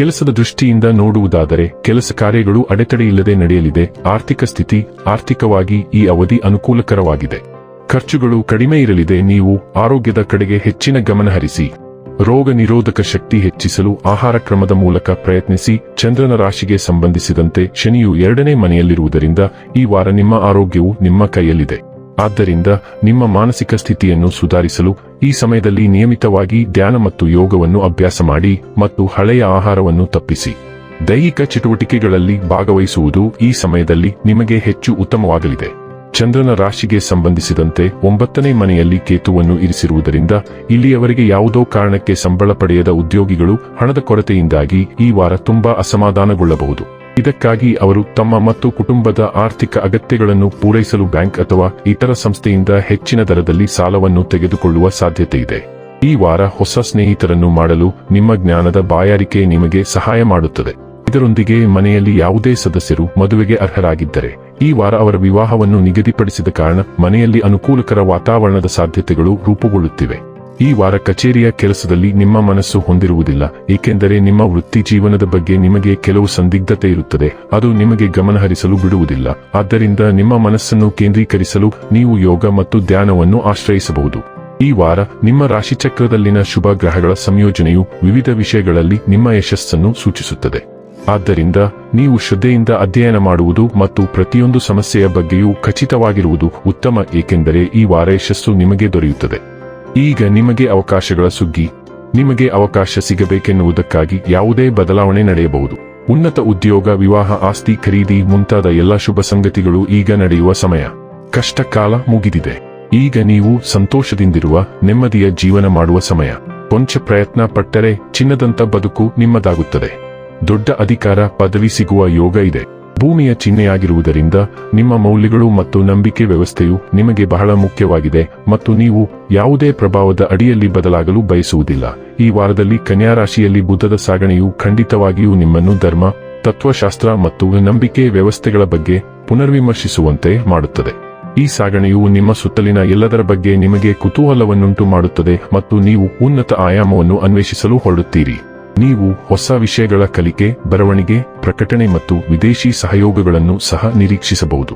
ಕೆಲಸದ ದೃಷ್ಟಿಯಿಂದ ನೋಡುವುದಾದರೆ ಕೆಲಸ ಕಾರ್ಯಗಳು ಅಡೆತಡೆಯಿಲ್ಲದೆ ನಡೆಯಲಿದೆ. ಆರ್ಥಿಕ ಸ್ಥಿತಿ ಆರ್ಥಿಕವಾಗಿ ಈ ಅವಧಿ ಅನುಕೂಲಕರವಾಗಿದೆ. ಖರ್ಚುಗಳು ಕಡಿಮೆ ಇರಲಿದೆ. ನೀವು ಆರೋಗ್ಯದ ಕಡೆಗೆ ಹೆಚ್ಚಿನ ಗಮನ ಹರಿಸಿ. ರೋಗ ನಿರೋಧಕ ಶಕ್ತಿ ಹೆಚ್ಚಿಸಲು ಆಹಾರ ಕ್ರಮದ ಮೂಲಕ ಪ್ರಯತ್ನಿಸಿ. ಚಂದ್ರನ ರಾಶಿಗೆ ಸಂಬಂಧಿಸಿದಂತೆ ಶನಿಯು ಎರಡನೇ ಮನೆಯಲ್ಲಿರುವುದರಿಂದ ಈ ವಾರ ನಿಮ್ಮ ಆರೋಗ್ಯವು ನಿಮ್ಮ ಕೈಯಲ್ಲಿದೆ. ಆದ್ದರಿಂದ ನಿಮ್ಮ ಮಾನಸಿಕ ಸ್ಥಿತಿಯನ್ನು ಸುಧಾರಿಸಲು ಈ ಸಮಯದಲ್ಲಿ ನಿಯಮಿತವಾಗಿ ಧ್ಯಾನ ಮತ್ತು ಯೋಗವನ್ನು ಅಭ್ಯಾಸ ಮಾಡಿ ಮತ್ತು ಹಳೆಯ ಆಹಾರವನ್ನು ತಪ್ಪಿಸಿ. ದೈಹಿಕ ಚಟುವಟಿಕೆಗಳಲ್ಲಿ ಭಾಗವಹಿಸುವುದು ಈ ಸಮಯದಲ್ಲಿ ನಿಮಗೆ ಹೆಚ್ಚು ಉತ್ತಮವಾಗಲಿದೆ. ಚಂದ್ರನ ರಾಶಿಗೆ ಸಂಬಂಧಿಸಿದಂತೆ ಒಂಬತ್ತನೇ ಮನೆಯಲ್ಲಿ ಕೇತುವನ್ನು ಇರಿಸಿರುವುದರಿಂದ ಇಲ್ಲಿಯವರೆಗೆ ಯಾವುದೋ ಕಾರಣಕ್ಕೆ ಸಂಬಳ ಪಡೆಯದ ಉದ್ಯೋಗಿಗಳು ಹಣದ ಕೊರತೆಯಿಂದಾಗಿ ಈ ವಾರ ತುಂಬಾ ಅಸಮಾಧಾನಗೊಳ್ಳಬಹುದು. ಇದಕ್ಕಾಗಿ ಅವರು ತಮ್ಮ ಮತ್ತು ಕುಟುಂಬದ ಆರ್ಥಿಕ ಅಗತ್ಯಗಳನ್ನು ಪೂರೈಸಲು ಬ್ಯಾಂಕ್ ಅಥವಾ ಇತರ ಸಂಸ್ಥೆಯಿಂದ ಹೆಚ್ಚಿನ ದರದಲ್ಲಿ ಸಾಲವನ್ನು ತೆಗೆದುಕೊಳ್ಳುವ ಸಾಧ್ಯತೆ ಇದೆ ಈ ವಾರ ಹೊಸ ಸ್ನೇಹಿತರನ್ನು ಮಾಡಲು ನಿಮ್ಮ ಜ್ಞಾನದ ಬಾಯಾರಿಕೆ ನಿಮಗೆ ಸಹಾಯ ಮಾಡುತ್ತದೆ. ಇದರೊಂದಿಗೆ ಮನೆಯಲ್ಲಿ ಯಾವುದೇ ಸದಸ್ಯರು ಮದುವೆಗೆ ಅರ್ಹರಾಗಿದ್ದರೆ, ಈ ವಾರ ಅವರ ವಿವಾಹವನ್ನು ನಿಗದಿಪಡಿಸಿದ ಕಾರಣ ಮನೆಯಲ್ಲಿ ಅನುಕೂಲಕರ ವಾತಾವರಣದ ಸಾಧ್ಯತೆಗಳು ರೂಪುಗೊಳ್ಳುತ್ತಿವೆ. ಈ ವಾರ ಕಚೇರಿಯ ಕೆಲಸದಲ್ಲಿ ನಿಮ್ಮ ಮನಸ್ಸು ಹೊಂದಿರುವುದಿಲ್ಲ, ಏಕೆಂದರೆ ನಿಮ್ಮ ವೃತ್ತಿ ಜೀವನದ ಬಗ್ಗೆ ನಿಮಗೆ ಕೆಲವು ಸಂದಿಗ್ಧತೆ ಇರುತ್ತದೆ. ಅದು ನಿಮಗೆ ಗಮನಹರಿಸಲು ಬಿಡುವುದಿಲ್ಲ. ಆದ್ದರಿಂದ ನಿಮ್ಮ ಮನಸ್ಸನ್ನು ಕೇಂದ್ರೀಕರಿಸಲು ನೀವು ಯೋಗ ಮತ್ತು ಧ್ಯಾನವನ್ನು ಆಶ್ರಯಿಸಬಹುದು. ಈ ವಾರ ನಿಮ್ಮ ರಾಶಿಚಕ್ರದಲ್ಲಿನ ಶುಭ ಗ್ರಹಗಳ ಸಂಯೋಜನೆಯು ವಿವಿಧ ವಿಷಯಗಳಲ್ಲಿ ನಿಮ್ಮ ಯಶಸ್ಸನ್ನು ಸೂಚಿಸುತ್ತದೆ. ಆದ್ದರಿಂದ ನೀವು ಶ್ರದ್ಧೆಯಿಂದ ಅಧ್ಯಯನ ಮಾಡುವುದು ಮತ್ತು ಪ್ರತಿಯೊಂದು ಸಮಸ್ಯೆಯ ಬಗ್ಗೆಯೂ ಖಚಿತವಾಗಿರುವುದು ಉತ್ತಮ, ಏಕೆಂದರೆ ಈ ವಾರ ಯಶಸ್ಸು ನಿಮಗೆ ದೊರೆಯುತ್ತದೆ. ಈಗ ನಿಮಗೆ ಅವಕಾಶಗಳ ಸುಗ್ಗಿ. ನಿಮಗೆ ಅವಕಾಶ ಸಿಗಬೇಕೆನ್ನುವುದಕ್ಕಾಗಿ ಯಾವುದೇ ಬದಲಾವಣೆ ನಡೆಯಬಹುದು. ಉನ್ನತ ಉದ್ಯೋಗ, ವಿವಾಹ, ಆಸ್ತಿ ಖರೀದಿ ಮುಂತಾದ ಎಲ್ಲ ಶುಭ ಸಂಗತಿಗಳು ಈಗ ನಡೆಯುವ ಸಮಯ. ಕಷ್ಟಕಾಲ ಮುಗಿದಿದೆ. ಈಗ ನೀವು ಸಂತೋಷದಿಂದಿರುವ, ನೆಮ್ಮದಿಯ ಜೀವನ ಮಾಡುವ ಸಮಯ. ಕೊಂಚ ಪ್ರಯತ್ನ ಪಟ್ಟರೆ ಚಿನ್ನದಂತ ಬದುಕು ನಿಮ್ಮದಾಗುತ್ತದೆ. ದೊಡ್ಡ ಅಧಿಕಾರ, ಪದವಿ ಸಿಗುವ ಯೋಗ ಇದೆ. ಭೂಮಿಯ ಚಿಹ್ನೆಯಾಗಿರುವುದರಿಂದ ನಿಮ್ಮ ಮೌಲ್ಯಗಳು ಮತ್ತು ನಂಬಿಕೆ ವ್ಯವಸ್ಥೆಯು ನಿಮಗೆ ಬಹಳ ಮುಖ್ಯವಾಗಿದೆ ಮತ್ತು ನೀವು ಯಾವುದೇ ಪ್ರಭಾವದ ಅಡಿಯಲ್ಲಿ ಬದಲಾಗಲು ಬಯಸುವುದಿಲ್ಲ. ಈ ವಾರದಲ್ಲಿ ಕನ್ಯಾ ರಾಶಿಯಲ್ಲಿ ಬುದ್ಧದ ಸಾಗಣೆಯು ಖಂಡಿತವಾಗಿಯೂ ನಿಮ್ಮನ್ನು ಧರ್ಮ, ತತ್ವಶಾಸ್ತ್ರ ಮತ್ತು ನಂಬಿಕೆ ವ್ಯವಸ್ಥೆಗಳ ಬಗ್ಗೆ ಪುನರ್ವಿಮರ್ಶಿಸುವಂತೆ ಮಾಡುತ್ತದೆ. ಈ ಸಾಗಣೆಯು ನಿಮ್ಮ ಸುತ್ತಲಿನ ಎಲ್ಲದರ ಬಗ್ಗೆ ನಿಮಗೆ ಕುತೂಹಲವನ್ನುಂಟು ಮಾಡುತ್ತದೆ ಮತ್ತು ನೀವು ಉನ್ನತ ಆಯಾಮವನ್ನು ಅನ್ವೇಷಿಸಲು ಹೊರಡುತ್ತೀರಿ. ನೀವು ಹೊಸ ವಿಷಯಗಳ ಕಲಿಕೆ, ಬರವಣಿಗೆ, ಪ್ರಕಟಣೆ ಮತ್ತು ವಿದೇಶಿ ಸಹಯೋಗಗಳನ್ನು ಸಹ ನಿರೀಕ್ಷಿಸಬಹುದು.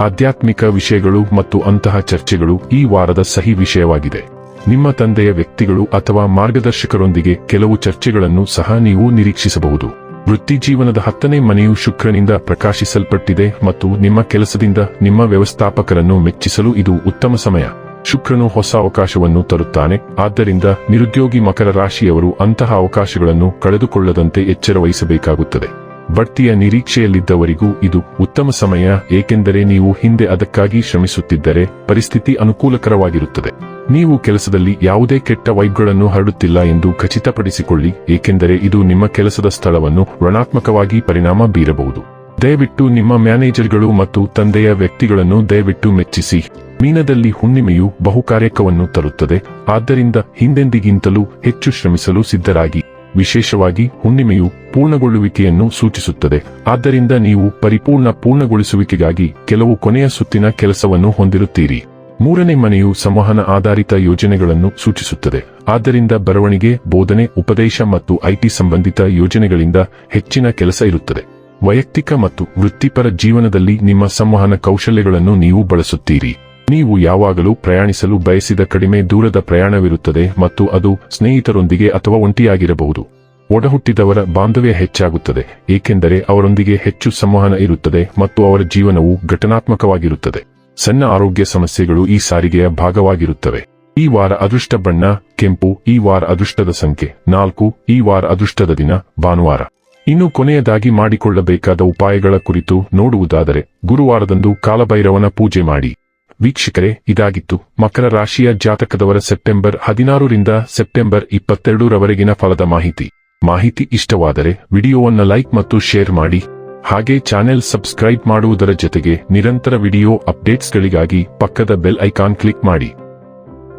ಆಧ್ಯಾತ್ಮಿಕ ವಿಷಯಗಳು ಮತ್ತು ಅಂತಹ ಚರ್ಚೆಗಳು ಈ ವಾರದ ಸಹಿ ವಿಷಯವಾಗಿದೆ. ನಿಮ್ಮ ತಂದೆಯ ವ್ಯಕ್ತಿಗಳು ಅಥವಾ ಮಾರ್ಗದರ್ಶಕರೊಂದಿಗೆ ಕೆಲವು ಚರ್ಚೆಗಳನ್ನು ಸಹ ನೀವು ನಿರೀಕ್ಷಿಸಬಹುದು. ವೃತ್ತಿಜೀವನದ ಹತ್ತನೇ ಮನೆಯು ಶುಕ್ರನಿಂದ ಪ್ರಕಾಶಿಸಲ್ಪಟ್ಟಿದೆ ಮತ್ತು ನಿಮ್ಮ ಕೆಲಸದಿಂದ ನಿಮ್ಮ ವ್ಯವಸ್ಥಾಪಕರನ್ನು ಮೆಚ್ಚಿಸಲು ಇದು ಉತ್ತಮ ಸಮಯ. ಶುಕ್ರನು ಹೊಸ ಅವಕಾಶವನ್ನು ತರುತ್ತಾನೆ. ಆದ್ದರಿಂದ ನಿರುದ್ಯೋಗಿ ಮಕರ ರಾಶಿಯವರು ಅಂತಹ ಅವಕಾಶಗಳನ್ನು ಕಳೆದುಕೊಳ್ಳದಂತೆ ಎಚ್ಚರ ವಹಿಸಬೇಕಾಗುತ್ತದೆ ಬಡ್ತಿಯ ನಿರೀಕ್ಷೆಯಲ್ಲಿದ್ದವರಿಗೂ ಇದು ಉತ್ತಮ ಸಮಯ, ಏಕೆಂದರೆ ನೀವು ಹಿಂದೆ ಅದಕ್ಕಾಗಿ ಶ್ರಮಿಸುತ್ತಿದ್ದರೆ ಪರಿಸ್ಥಿತಿ ಅನುಕೂಲಕರವಾಗಿರುತ್ತದೆ. ನೀವು ಕೆಲಸದಲ್ಲಿ ಯಾವುದೇ ಕೆಟ್ಟ ವೈಬ್ಗಳನ್ನು ಹರಡುತ್ತಿಲ್ಲ ಎಂದು ಖಚಿತಪಡಿಸಿಕೊಳ್ಳಿ, ಏಕೆಂದರೆ ಇದು ನಿಮ್ಮ ಕೆಲಸದ ಸ್ಥಳವನ್ನು ಋಣಾತ್ಮಕವಾಗಿ ಪರಿಣಾಮ ಬೀರಬಹುದು. ದಯವಿಟ್ಟು ನಿಮ್ಮ ಮ್ಯಾನೇಜರ್ಗಳು ಮತ್ತು ತಂದೆಯ ವ್ಯಕ್ತಿಗಳನ್ನು ದಯವಿಟ್ಟು ಮೆಚ್ಚಿಸಿ. ಮೀನದಲ್ಲಿ ಹುಣ್ಣಿಮೆಯು ಬಹುಕಾರ್ಯಕವನ್ನು ತರುತ್ತದೆ, ಆದ್ದರಿಂದ ಹಿಂದೆಂದಿಗಿಂತಲೂ ಹೆಚ್ಚು ಶ್ರಮಿಸಲು ಸಿದ್ಧರಾಗಿ. ವಿಶೇಷವಾಗಿ ಹುಣ್ಣಿಮೆಯು ಪೂರ್ಣಗೊಳ್ಳುವಿಕೆಯನ್ನು ಸೂಚಿಸುತ್ತದೆ. ಆದ್ದರಿಂದ ನೀವು ಪರಿಪೂರ್ಣ ಪೂರ್ಣಗೊಳಿಸುವಿಕೆಗಾಗಿ ಕೆಲವು ಕೊನೆಯ ಸುತ್ತಿನ ಕೆಲಸವನ್ನು ಹೊಂದಿರುತ್ತೀರಿ. ಮೂರನೇ ಮನೆಯು ಸಂವಹನ ಆಧಾರಿತ ಯೋಜನೆಗಳನ್ನು ಸೂಚಿಸುತ್ತದೆ. ಆದ್ದರಿಂದ ಬರವಣಿಗೆ, ಬೋಧನೆ, ಉಪದೇಶ ಮತ್ತು ಐಟಿ ಸಂಬಂಧಿತ ಯೋಜನೆಗಳಿಂದ ಹೆಚ್ಚಿನ ಕೆಲಸ ಇರುತ್ತದೆ. ವೈಯಕ್ತಿಕ ಮತ್ತು ವೃತ್ತಿಪರ ಜೀವನದಲ್ಲಿ ನಿಮ್ಮ ಸಂವಹನ ಕೌಶಲ್ಯಗಳನ್ನು ನೀವು ಬಳಸುತ್ತೀರಿ. ನೀವು ಯಾವಾಗಲೂ ಪ್ರಯಾಣಿಸಲು ಬಯಸಿದ ಕಡಿಮೆ ದೂರದ ಪ್ರಯಾಣವಿರುತ್ತದೆ ಮತ್ತು ಅದು ಸ್ನೇಹಿತರೊಂದಿಗೆ ಅಥವಾ ಒಂಟಿಯಾಗಿರಬಹುದು. ಒಡಹುಟ್ಟಿದವರ ಬಾಂಧವ್ಯ ಹೆಚ್ಚಾಗುತ್ತದೆ, ಏಕೆಂದರೆ ಅವರೊಂದಿಗೆ ಹೆಚ್ಚು ಸಂವಹನ ಇರುತ್ತದೆ ಮತ್ತು ಅವರ ಜೀವನವು ಘಟನಾತ್ಮಕವಾಗಿರುತ್ತದೆ. ಸಣ್ಣ ಆರೋಗ್ಯ ಸಮಸ್ಯೆಗಳು ಈ ಸಾರಿಗೆಯ ಭಾಗವಾಗಿರುತ್ತವೆ. ಈ ವಾರ ಅದೃಷ್ಟ ಬಣ್ಣ, ಕೆಂಪು, ಈ ವಾರ ಅದೃಷ್ಟದ ಸಂಖ್ಯೆ, ನಾಲ್ಕು, ಈ ವಾರ ಅದೃಷ್ಟದ ದಿನ, ಭಾನುವಾರ. ಇನ್ನು ಕೊನೆಯದಾಗಿ ಮಾಡಿಕೊಳ್ಳಬೇಕಾದ ಉಪಾಯಗಳ ಕುರಿತು ನೋಡುವುದಾದರೆ, ಗುರುವಾರದಂದು ಕಾಲಭೈರವನ ಪೂಜೆ ಮಾಡಿ. ವೀಕ್ಷಕರೇ, ಇದಾಗಿತ್ತು. ಮಕರ ರಾಶಿಯ ಜಾತಕದವರ ಸೆಪ್ಟೆಂಬರ್ ಹದಿನಾರರಿಂದ ಸೆಪ್ಟೆಂಬರ್ ಇಪ್ಪತ್ತೆರಡರವರೆಗಿನ ಫಲದ ಮಾಹಿತಿ. ಮಾಹಿತಿ ಇಷ್ಟವಾದರೆ ವಿಡಿಯೋವನ್ನು ಲೈಕ್ ಮತ್ತು ಶೇರ್ ಮಾಡಿ. ಹಾಗೆ ಚಾನೆಲ್ ಸಬ್ಸ್ಕ್ರೈಬ್ ಮಾಡುವುದರ ಜೊತೆಗೆ ನಿರಂತರ ವಿಡಿಯೋ ಅಪ್ಡೇಟ್ಸ್ಗಳಿಗಾಗಿ ಪಕ್ಕದ ಬೆಲ್ ಐಕಾನ್ ಕ್ಲಿಕ್ ಮಾಡಿ.